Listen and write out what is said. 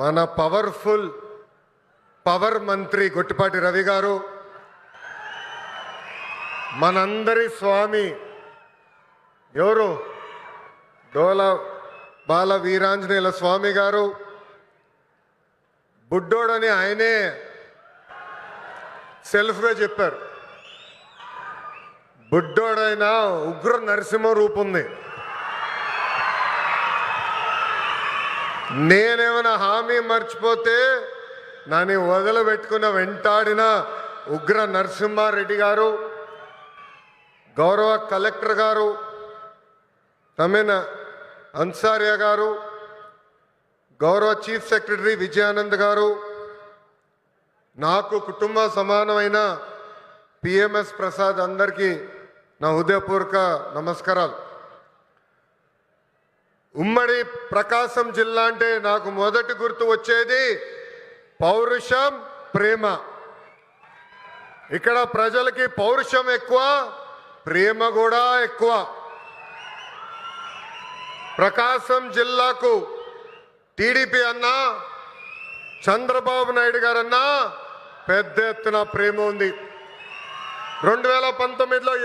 మన powerful power మంత్రి గొట్టిపాటి రవి గారు మనందరి స్వామి ఎవరు? డోల బాల వీరాంజనేయుల స్వామి గారు బుడ్డోడని ఆయనే సెల్ఫ్గా చెప్పారు. బుడ్డోడైనా ఉగ్ర నరసింహ రూపుంది ఉంది నేనేమైనా హామీ మర్చిపోతే నన్ను వదిలిపెట్టుకున్న వెంటాడిన ఉగ్ర నరసింహారెడ్డి గారు గౌరవ కలెక్టర్ గారు తమిన అన్సారియా గారు గౌరవ చీఫ్ సెక్రటరీ విజయానంద్ గారు నాకు కుటుంబ సమానమైన పిఎంఎస్ ప్రసాద్ అందరికీ నా హృదయపూర్వక నమస్కారాలు. ఉమ్మడి ప్రకాశం జిల్లా అంటే నాకు మొదటి గుర్తు వచ్చేది పౌరుషం ప్రేమ. ఇక్కడ ప్రజలకి పౌరుషం ఎక్కువ ప్రేమ కూడా ఎక్కువ. ప్రకాశం జిల్లాకు టీడీపీ అన్నా చంద్రబాబు నాయుడు గారన్నా పెద్ద ఎత్తున ప్రేమ ఉంది. రెండు వేల పంతొమ్మిదిలో